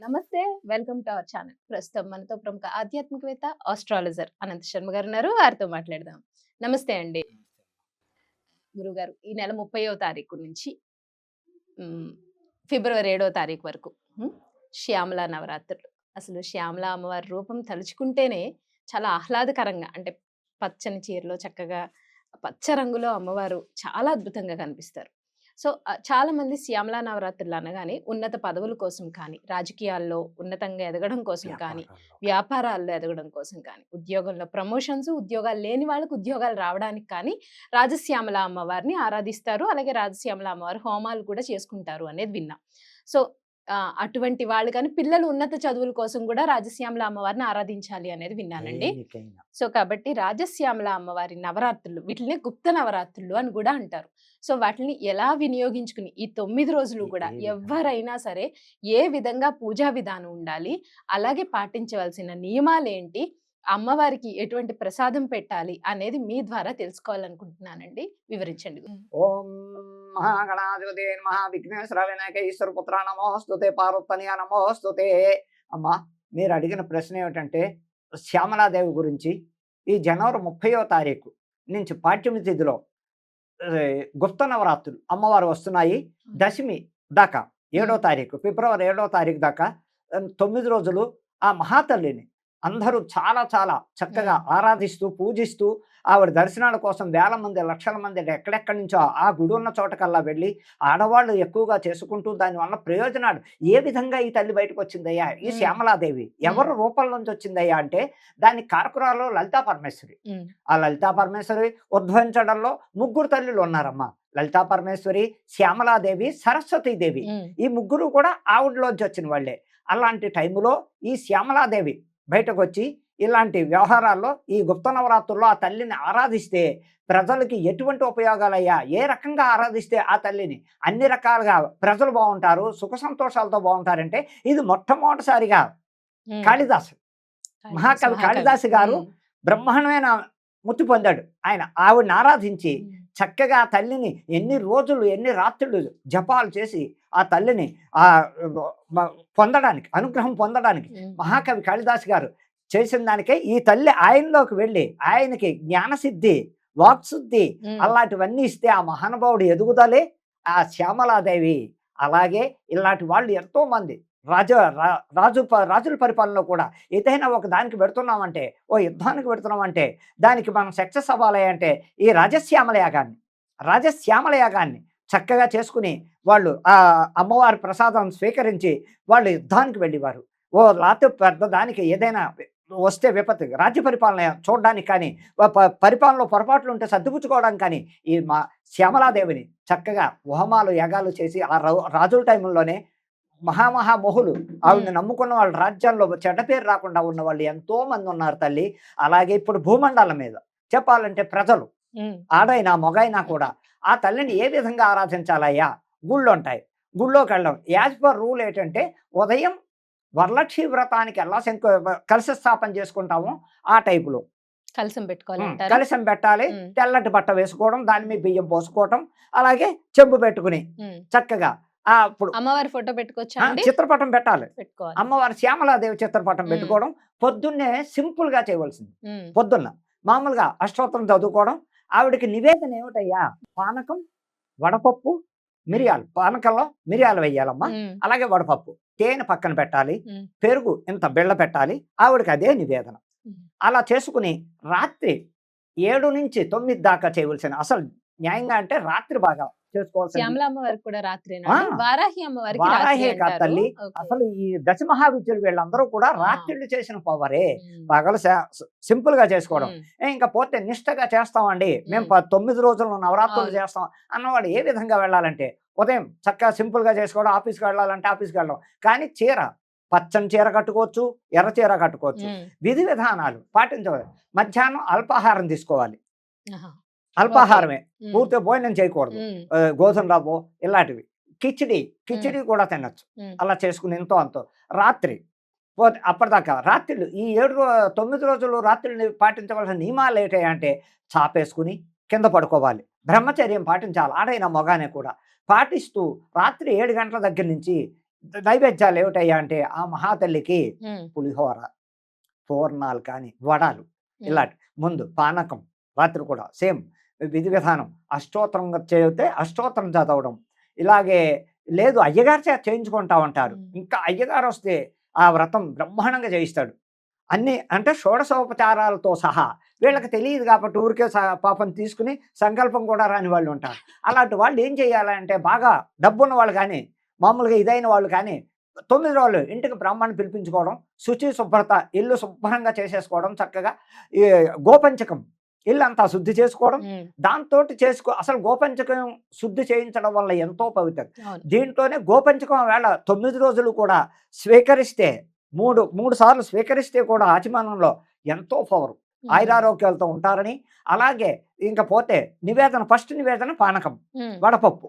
నమస్తే welcome to our channel. ప్రస్తుతం మనతో ప్రముఖ ఆధ్యాత్మికవేత్త ఆస్ట్రాలజర్ అనంత శర్మ గారు ఉన్నారు. వారితో మాట్లాడదాం. నమస్తే అండి. గురుగారు ఈ నెల ముప్పయో తారీఖు నుంచి ఫిబ్రవరి ఏడో తారీఖు వరకు శ్యామల నవరాత్రులు. అసలు శ్యామల అమ్మవారి రూపం తలుచుకుంటేనే చాలా ఆహ్లాదకరంగా అంటే పచ్చని చీరలో చక్కగా పచ్చ రంగులో అమ్మవారు చాలా అద్భుతంగా కనిపిస్తారు. సో చాలా మంది శ్యామల నవరాత్రులు అనగానే ఉన్నత పదవుల కోసం కానీ రాజకీయాల్లో ఉన్నతంగా ఎదగడం కోసం కానీ వ్యాపారాల్లో ఎదగడం కోసం కానీ ఉద్యోగంలో ప్రమోషన్స్ ఉద్యోగాలు లేని వాళ్ళకి ఉద్యోగాలు రావడానికి కానీ రాజశ్యామల అమ్మవారిని ఆరాధిస్తారు. అలాగే రాజశ్యామల అమ్మవారి హోమాలు కూడా చేసుకుంటారు అనేది విన్నాం. సో అటువంటి వాళ్ళు కానీ పిల్లలు ఉన్నత చదువుల కోసం కూడా రాజశ్యామల అమ్మవారిని ఆరాధించాలి అనేది విన్నానండి. సో కాబట్టి రాజశ్యామల అమ్మవారి నవరాత్రులు వీటిని గుప్త నవరాత్రులు అని కూడా అంటారు సో వాటిని ఎలా వినియోగించుకుని ఈ తొమ్మిది రోజులు కూడా? ఎవరైనా సరే ఏ విధంగా పూజా విధానం ఉండాలి అలాగే పాటించవలసిన నియమాలు ఏంటి అమ్మవారికి ఎటువంటి ప్రసాదం పెట్టాలి అనేది మీ ద్వారా తెలుసుకోవాలనుకుంటున్నానండి వివరించండి ఓం మహాగణాధిపతి మహా విఘ్నేశ్వర వినాయక ఈశ్వర పుత్ర నమోస్తుతే పార్వతనియ నమోస్తుతే అమ్మా మీరు అడిగిన ప్రశ్న ఏమిటంటే శ్యామలాదేవి గురించి ఈ జనవరి ముప్పయో తారీఖు నుంచి పాఠ్యమి తిథిలో గుప్త నవరాత్రులు అమ్మవారు వస్తున్నాయి దశమి దాకా ఏడో తారీఖు ఫిబ్రవరి ఏడో తారీఖు దాకా తొమ్మిది రోజులు ఆ మహాతల్లిని అందరూ చాలా చాలా చక్కగా. ఆరాధిస్తూ పూజిస్తూ ఆవిడ దర్శనాల కోసం వేల మంది లక్షల మంది ఎక్కడెక్కడి నుంచో ఆ గుడి ఉన్న చోటకల్లా వెళ్ళి ఆడవాళ్ళు ఎక్కువగా చేసుకుంటూ దానివల్ల ప్రయోజనాలు. ఏ విధంగా ఈ తల్లి బయటకు వచ్చిందయ్యా ఈ. శ్యామలాదేవి ఎవరి రూపం నుంచి వచ్చిందయ్యా అంటే దాని కారకురాలు లలితా పరమేశ్వరి. ఆ లలితా పరమేశ్వరి ఉద్భవించడంలో ముగ్గురు తల్లులు ఉన్నారమ్మా. లలితా పరమేశ్వరి శ్యామలాదేవి సరస్వతీదేవి. ఈ ముగ్గురు కూడా ఆవిడలోంచి వచ్చిన వాళ్ళే. అలాంటి టైంలో ఈ శ్యామలాదేవి బయటకు వచ్చి ఇలాంటి వ్యవహారాల్లో ఈ గుప్త నవరాత్రుల్లో ఆ తల్లిని ఆరాధిస్తే ప్రజలకి ఎటువంటి ఉపయోగాలయ్యా? ఏ రకంగా ఆరాధిస్తే ఆ తల్లిని? అన్ని రకాలుగా ప్రజలు బాగుంటారు సుఖ సంతోషాలతో బాగుంటారంటే ఇది మొట్టమొదటిసారిగా. కాళిదాసు. మహాకవి కాళిదాసు గారు బ్రహ్మాండమైన ముక్తి పొందాడు. ఆయన ఆవిడని ఆరాధించి చక్కగా తల్లిని ఎన్ని రోజులు ఎన్ని రాత్రులు జపాలు చేసి ఆ తల్లిని ఆ పొందడానికి అనుగ్రహం పొందడానికి మహాకవి కాళిదాస్ గారు చేసిన దానికే ఈ తల్లి ఆయనలోకి వెళ్ళి ఆయనకి జ్ఞానసిద్ధి వాక్శుద్ధి అలాంటివన్నీ ఇస్తే ఆ మహానుభావుడు ఎదుగుదలే. ఆ శ్యామలాదేవి అలాగే ఇలాంటి వాళ్ళు ఎంతో మంది రాజ రాజు రాజుల పరిపాలనలో కూడా ఏదైనా ఒక దానికి పెడుతున్నామంటే ఓ యుద్ధానికి పెడుతున్నామంటే దానికి మనం సక్సెస్ అవ్వాలి అంటే ఈ రాజశ్యామల యాగాన్ని రాజశ్యామల యాగాన్ని చక్కగా చేసుకుని వాళ్ళు ఆ అమ్మవారి ప్రసాదం స్వీకరించి వాళ్ళు యుద్ధానికి వెళ్ళేవారు. ఓ రాత్రి పెద్ద దానికి ఏదైనా వస్తే విపత్తు రాజ్య పరిపాలన చూడడానికి కానీ పరిపాలనలో పొరపాట్లు ఉంటే సర్దుపుచ్చుకోవడానికి కానీ ఈ మా శ్యామలాదేవిని చక్కగా హోమాలు యాగాలు చేసి ఆ రా- రాజుల టైంలోనే మహామహామోహులు ఆవిడని నమ్ముకున్న వాళ్ళ రాజ్యాల్లో చెడ్డ పేరు రాకుండా ఉన్న వాళ్ళు ఎంతో మంది ఉన్నారు తల్లి. అలాగే ఇప్పుడు భూమండలం మీద చెప్పాలంటే ప్రజలు ఆడైనా మొగైనా కూడా ఆ తల్లిని ఏ విధంగా ఆరాధించాలయ్యా? గుళ్ళు ఉంటాయి. గుళ్ళోకి వెళ్ళడం. యాజ్ పర్ రూల్ ఏంటంటే ఉదయం వరలక్ష్మి వ్రతానికి ఎలా శంకు కలశ స్థాపన చేసుకుంటామో ఆ టైపులో. కలసం పెట్టుకోవాలంటారా కలశం పెట్టాలి. తెల్లటి బట్ట వేసుకోవడం దాని మీద బియ్యం పోసుకోవడం అలాగే చెంబు పెట్టుకుని. చక్కగా ఆ ఇప్పుడు అమ్మవారి ఫోటో పెట్టుకోవచ్చా చిత్రపటం పెట్టాలి. పెట్టుకోవాలి. అమ్మవారి శ్యామలాదేవి చిత్రపటం. పెట్టుకోవడం పొద్దున్నే సింపుల్గా చేయవలసింది పొద్దున్న మామూలుగా అష్టోత్తరం చదువుకోవడం ఆవిడకి నివేదన ఏమిటయ్యా? పానకం వడపప్పు మిరియాలు. పానకంలో మిరియాలు వేయాలమ్మా. అలాగే వడపప్పు. తేనె పక్కన పెట్టాలి. పెరుగు ఇంత బిళ్ళ పెట్టాలి. ఆవిడకి అదే నివేదన. అలా చేసుకుని రాత్రి ఏడు నుంచి తొమ్మిది దాకా చేయవలసిన అసలు న్యాయంగా అంటే రాత్రి బాగా చేసుకోవాల్సింది అమ్మవారికి కూడా? వారాహి అమ్మవారికి వారాహే రాత్రి కాదు. తల్లి. అసలు ఈ దశ మహావిద్యులు వీళ్ళందరూ కూడా. రాత్రిళ్ళు చేసిన పవరే. పగలు సింపుల్గా చేసుకోవడం. ఇంకా పోతే నిష్టగా చేస్తామండి. మేము తొమ్మిది రోజులు నవరాత్రులు. చేస్తాం. అన్నవాడు ఏ విధంగా వెళ్ళాలంటే ఉదయం చక్కగా సింపుల్గా చేసుకోవడం ఆఫీస్కి వెళ్ళాలంటే ఆఫీస్కి వెళ్ళడం. కానీ చీర పచ్చని చీర కట్టుకోవచ్చు ఎర్ర చీర కట్టుకోవచ్చు. విధి విధానాలు పాటించవాలి మధ్యాహ్నం అల్పాహారం తీసుకోవాలి. అల్పాహారమే. పూర్తిగా భోజనం చేయకూడదు. గోధుమ రవ్వ ఇలాంటివి. కిచిడి కిచిడి కూడా తినచ్చు. అలా చేసుకుని ఎంతో అంతో. రాత్రి పోతే అప్పటిదాకా రాత్రిళ్ళు ఈ ఏడు తొమ్మిది రోజులు రాత్రిని పాటించవలసిన నియమాలు ఏంటంటే చాపేసుకుని కింద పడుకోవాలి. బ్రహ్మచర్యం పాటించాలి. ఆడైన మొగానే కూడా. పాటిస్తూ రాత్రి ఏడు గంటల దగ్గర నుంచి నైవేద్యాలు ఏమిటయ్యా అంటే ఆ మహాతల్లికి పులిహోర పూర్ణాలు కానీ వడాలు ఇలాంటి. ముందు పానకం రాత్రి కూడా సేమ్ విధి విధానం అష్టోత్తరం చదివితే అష్టోత్తరం చదవడం. ఇలాగే లేదు అయ్యగారు చేత చేయించుకుంటా ఉంటారు. ఇంకా అయ్యగారు వస్తే ఆ వ్రతం బ్రహ్మాండంగా చేయిస్తాడు. అన్ని అంటే షోడశోపచారాలతో సహా వీళ్ళకి తెలియదు కాబట్టి ఊరికే పాపం తీసుకుని సంకల్పం కూడా రాని వాళ్ళు ఉంటారు. అలాంటి వాళ్ళు ఏం చేయాలంటే బాగా డబ్బున్న వాళ్ళు కానీ మామూలుగా ఇదైన వాళ్ళు కానీ తొమ్మిది రోజులు ఇంటికి బ్రాహ్మణ్ణి పిలిపించుకోవడం శుచి శుభ్రత ఇల్లు శుభ్రంగా చేసేసుకోవడం చక్కగా ఈ గోపంచకం ఇల్లు అంతా శుద్ధి చేసుకోవడం దాంతో చేసుకో అసలు గోపంచకం శుద్ధి చేయించడం వల్ల ఎంతో పవిత్రం. దీంట్లోనే గోపంచకం వేళ తొమ్మిది రోజులు కూడా స్వీకరిస్తే మూడు మూడు సార్లు స్వీకరిస్తే కూడా ఆచమనంలో ఎంతో పవర్. ఆయురారోగ్యాలతో ఉంటారని అలాగే ఇంకా పోతే నివేదన ఫస్ట్ నివేదన పానకం వడపప్పు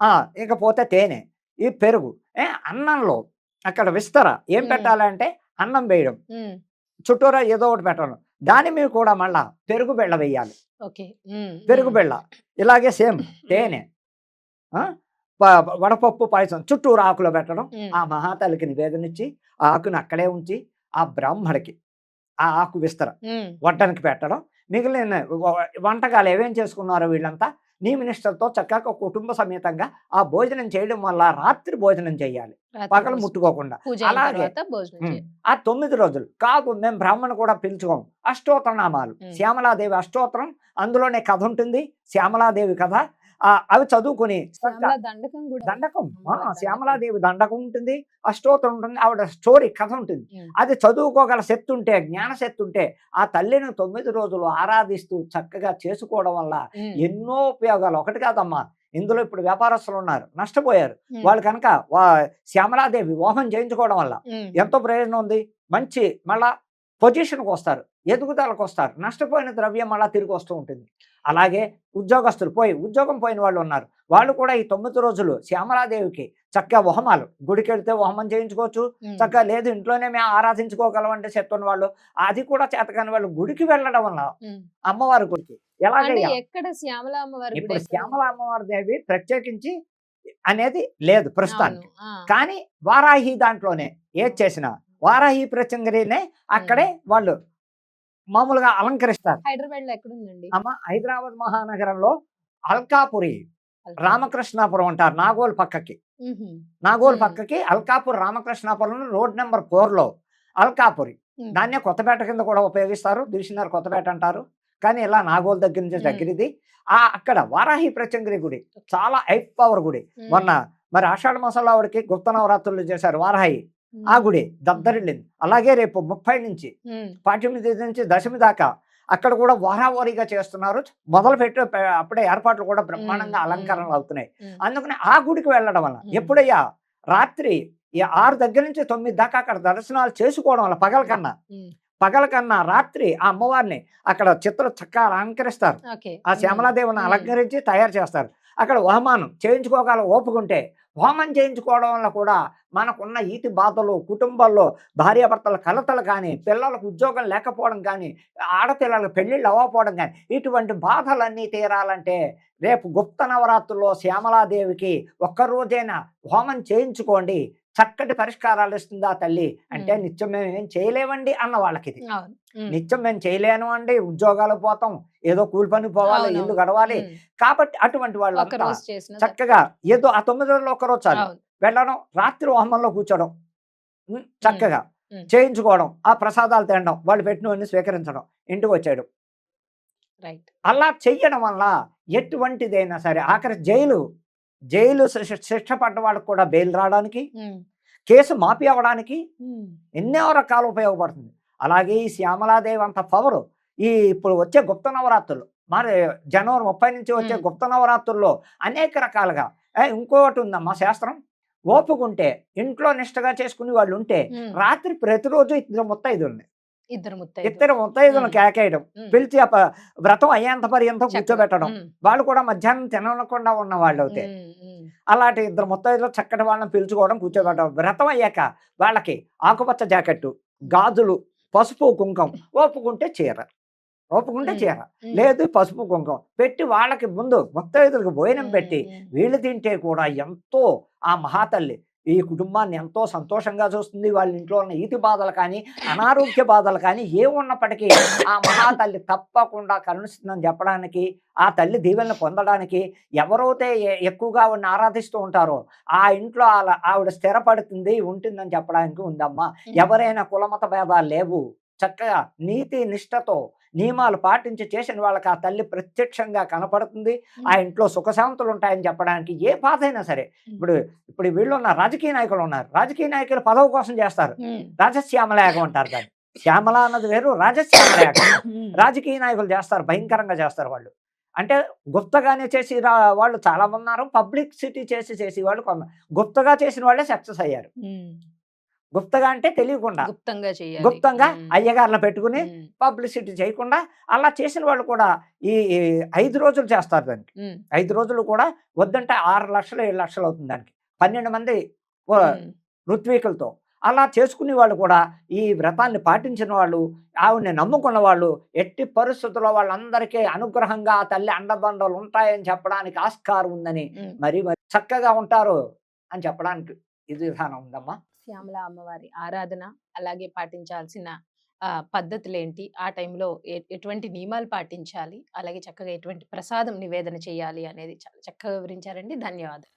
ఆ, ఇంకా పోతే తేనె ఈ పెరుగు ఏ అన్నంలో అక్కడ విస్తర ఏం. పెట్టాలంటే అన్నం వేయడం. చుట్టూరా ఏదో ఒకటి పెట్టడం. దాని మీద కూడా మళ్ళా పెరుగు బెళ్ళ వేయాలి పెరుగు బెళ్ళ. ఇలాగే సేమ్ తేనె. వడపప్పు పాయసం చుట్టూరు ఆకులో పెట్టడం. ఆ మహాతల్లికి నివేదన ఇచ్చి ఆ ఆకుని అక్కడే ఉంచి ఆ బ్రాహ్మడికి ఆ ఆకు విస్తర వడ్డానికి పెట్టడం. మిగిలిన వంటకాలు ఏమేం చేసుకున్నారో వీళ్ళంతా నీ మినిస్టర్తో చక్కగా కుటుంబ సమేతంగా ఆ భోజనం చేయడం వల్ల రాత్రి భోజనం చేయాలి పగలు. ముట్టుకోకుండా అలాగే. ఆ తొమ్మిది రోజులు కాదు మేము బ్రాహ్మణ కూడా పిలుచుకోం అష్టోత్తర నామాలు ఉమ్. శ్యామలాదేవి అష్టోత్తరం అందులోనే కథ ఉంటుంది శ్యామలాదేవి కథ అవి చదువుకుని దండకం ఆ. శ్యామలాదేవి దండకం ఉంటుంది అష్టోత్తరం ఉంటుంది ఆవిడ స్టోరీ కథ ఉంటుంది. అది చదువుకోగల శక్తి ఉంటే జ్ఞాన శక్తి ఉంటే ఆ తల్లిని తొమ్మిది రోజులు ఆరాధిస్తూ చక్కగా చేసుకోవడం వల్ల ఎన్నో ఉపయోగాలు. ఒకటి కాదమ్మా ఇందులో ఇప్పుడు వ్యాపారస్తులు ఉన్నారు నష్టపోయారు. వాళ్ళు కనుక వా శ్యామలాదేవి వివాహం చేయించుకోవడం వల్ల ఎంతో ప్రయోజనం ఉంది. మంచి మళ్ళా పొజిషన్కి వస్తారు ఎదుగుదలకు వస్తారు. నష్టపోయిన ద్రవ్యం మళ్ళా తిరిగి వస్తూ ఉంటుంది. అలాగే ఉద్యోగస్తులు పోయి ఉద్యోగం పోయిన వాళ్ళు ఉన్నారు. వాళ్ళు కూడా ఈ తొమ్మిది రోజులు శ్యామలాదేవికి చక్కగా వహమాలు గుడికి వెళ్తే వహమం చేయించుకోవచ్చు చక్కగా లేదు ఇంట్లోనే మేము ఆరాధించుకోగలం అంటే చెప్తున్న వాళ్ళు అది కూడా చేతకాని వాళ్ళు గుడికి వెళ్ళడం వల్ల. అమ్మవారి గుడికి అమ్మవారి ఇప్పుడు? శ్యామల అమ్మవారి దేవి ప్రత్యేకించి అనేది లేదు ప్రస్తుతానికి. కానీ వారాహి దాంట్లోనే ఏది చేసినా వారాహి ప్రత్యంగరినే అక్కడే వాళ్ళు మామూలుగా అలంకరిస్తారు. హైదరాబాద్లో ఎక్కడ ఉందండి అమ్మ హైదరాబాద్ మహానగరంలో అల్కాపురి రామకృష్ణాపురం అంటారు నాగోల్ పక్కకి. నాగోల్. పక్కకి అల్కాపూర్ రామకృష్ణాపురం రోడ్ నెంబర్లో అల్కాపురి. దాన్నే కొత్తపేట కింద కూడా ఉపయోగిస్తారు. దిల్సినార్ కొత్తపేట అంటారు. కానీ ఇలా నాగోల్ దగ్గర నుంచి. దగ్గరిది. ఆ అక్కడ వారాహి ప్రత్యంగిరి గుడి చాలా ఐప్ పవర్ గుడి. మొన్న మరి ఆషాఢ మాసంలో ఆవిడకి గుప్త నవరాత్రులు చేశారు వారాహి. ఆ గుడి దద్దరిల్లింది. అలాగే రేపు ముప్పై నుంచి ఉమ్, పాఠ్యమి తేదీ నుంచి దశమి దాకా అక్కడ కూడా వారావారీగా చేస్తున్నారు. మొదలు పెట్టి అప్పుడే ఏర్పాట్లు కూడా బ్రహ్మాండంగా. అలంకరణలు అవుతున్నాయి. అందుకని ఆ గుడికి వెళ్ళడం వల్ల. ఎప్పుడయ్యా రాత్రి ఈ ఆరు దగ్గర నుంచి తొమ్మిది దాకా అక్కడ దర్శనాలు చేసుకోవడం వల్ల పగల కన్నా పగల కన్నా రాత్రి ఆ అమ్మవారిని అక్కడ చిత్ర చక్కగా అలంకరిస్తారు. ఆ శ్యామలాదేవిని అలంకరించి తయారు చేస్తారు. అక్కడ హోమానం చేయించుకోగల ఓపుకుంటే హోమం చేయించుకోవడం వల్ల కూడా మనకున్న ఈతి బాధలు కుటుంబాల్లో భార్యాభర్తల కలతలు కానీ పిల్లలకు ఉద్యోగం లేకపోవడం కానీ ఆడపిల్లలకు పెళ్ళిళ్ళు అవ్వకపోవడం కానీ ఇటువంటి బాధలన్నీ తీరాలంటే రేపు గుప్త నవరాత్రుల్లో శ్యామలాదేవికి ఒక్కరోజైనా హోమం చేయించుకోండి. చక్కటి పరిష్కారాలు ఇస్తుందా తల్లి? అంటే. నిత్యం మేము ఏం చేయలేమండి అన్న వాళ్ళకి ఇది నిత్యం మేము చేయలేను అండి ఉద్యోగాలు పోతాం ఏదో కూలి పని పోవాలి ఇల్లు. గడవాలి. కాబట్టి అటువంటి వాళ్ళు చక్కగా ఏదో ఆ తొమ్మిది రోజుల్లో ఒక రోజు చాలు వెళ్ళడం రాత్రి హోమంలో కూర్చోవడం ఉమ్, చక్కగా. చేయించుకోవడం ఆ ప్రసాదాలు తినడం వాళ్ళు పెట్టినవన్నీ స్వీకరించడం ఇంటికి వచ్చేయడం. అలా చెయ్యడం వల్ల ఎటువంటిదైనా సరే ఆఖరి జైలు జైలు శిక్ష పడ్డ వాళ్ళకి కూడా బెయిల్ రావడానికి కేసు మాఫీ అవ్వడానికి ఎన్నో రకాలు ఉపయోగపడుతుంది. అలాగే ఈ శ్యామలాదేవి అంత పవరు. ఈ ఇప్పుడు వచ్చే గుప్త నవరాత్రులు మరి జనవరి ముప్పై నుంచి వచ్చే. గుప్త నవరాత్రుల్లో అనేక రకాలుగా. ఏ, ఇంకొకటి ఉందమ్మా శాస్త్రం? ఓపుకుంటే ఇంట్లో నిష్టగా చేసుకునే వాళ్ళు ఉంటే రాత్రి ప్రతిరోజు ఇద్దరు ముత్తైదుల్ని. ఇద్దరు ముత్తైదు ఇద్దరు ముత్తైదులను మ్మ్. కేకేయడం. పిలిచి వ్రతం అయ్యేంత పర్యంతం. కూర్చోబెట్టడం. వాళ్ళు కూడా మధ్యాహ్నం తినకుండా ఉన్న వాళ్ళు ఉమ్, అలాంటి ఇద్దరు ముత్తైదులు చక్కటి వాళ్ళని పిలుచుకోవడం కూర్చోబెట్టడం. వ్రతం అయ్యాక వాళ్ళకి ఆకుపచ్చ జాకెట్టు గాజులు పసుపు కుంకం ఒప్పుకుంటే చీర. ఒప్పుకుంటే చీర. లేదు పసుపు కుంకం. పెట్టి వాళ్ళకి ముందు ముత్తైదులకు భోజనం పెట్టి వీళ్ళు తింటే కూడా ఎంతో ఆ మహాతల్లి ఈ కుటుంబాన్ని ఎంతో సంతోషంగా చూస్తుంది. వాళ్ళ ఇంట్లో ఉన్న ఈతి బాధలు కానీ అనారోగ్య బాధలు కానీ ఏ ఉన్నప్పటికీ ఆ మహాతల్లి తప్పకుండా కరుణిస్తుందని చెప్పడానికి ఆ తల్లి దీవెనలు పొందడానికి ఎవరైతే ఎక్కువగా ఆవిడని ఆరాధిస్తూ ఉంటారో ఆ ఇంట్లో ఆల- ఆవిడ స్థిరపడుతుంది ఉంటుందని చెప్పడానికి ఉందమ్మా. ఎవరైనా కులమత భేదాలు లేవు. చక్కగా నీతి నిష్టతో నియమాలు పాటించి చేసిన వాళ్ళకి ఆ తల్లి ప్రత్యక్షంగా కనపడుతుంది. ఆ ఇంట్లో సుఖశాంతులు ఉంటాయని చెప్పడానికి ఏ బాధ అయినా సరే. ఇప్పుడు ఇప్పుడు వీళ్ళు ఉన్న రాజకీయ నాయకులు ఉన్నారు. రాజకీయ నాయకులు పదవి కోసం చేస్తారు. ఉమ్, రాజశ్యామలయాగం అంటారు దాన్ని. శ్యామల అన్నది వేరు రాజశ్యామలయాగం ఉమ్, రాజకీయ నాయకులు చేస్తారు భయంకరంగా చేస్తారు వాళ్ళు. అంటే గుప్తగానే చేసి వాళ్ళు చాలా ఉన్నారు. పబ్లిసిటీ చేసి చేసి వాళ్ళు కొంత గుప్తగా చేసిన వాళ్ళే సక్సెస్ అయ్యారు. గుప్తగా అంటే తెలియకుండా. గుప్తంగా చేయాలి. గుప్తంగా ఉమ్, అయ్యగారులను పెట్టుకుని పబ్లిసిటీ చేయకుండా అలా చేసిన వాళ్ళు కూడా ఈ ఐదు రోజులు చేస్తారు దానికి. ఐదు రోజులు కూడా వద్దంటే ఆరు లక్షలు ఏడు లక్షలు అవుతుంది దానికి. పన్నెండు మంది ఋత్వికులతో అలా చేసుకునే వాళ్ళు కూడా ఈ వ్రతాన్ని పాటించిన వాళ్ళు ఆవిడని నమ్ముకున్న వాళ్ళు ఎట్టి పరిస్థితుల్లో వాళ్ళందరికీ అనుగ్రహంగా ఆ తల్లి అండదండలు ఉంటాయని చెప్పడానికి ఆస్కారం ఉందని మరి చక్కగా ఉంటారు అని చెప్పడానికి ఇది విధానం ఉందమ్మా. శ్యామల అమ్మవారి ఆరాధన అలాగే పాటించాల్సిన పద్ధతులు ఏంటి ఆ టైంలో ఎ- ఎటువంటి నియమాలు పాటించాలి? అలాగే చక్కగా ఎటువంటి ప్రసాదం నివేదన చేయాలి అనేది చాలా చక్కగా వివరించారండి. ధన్యవాదాలు.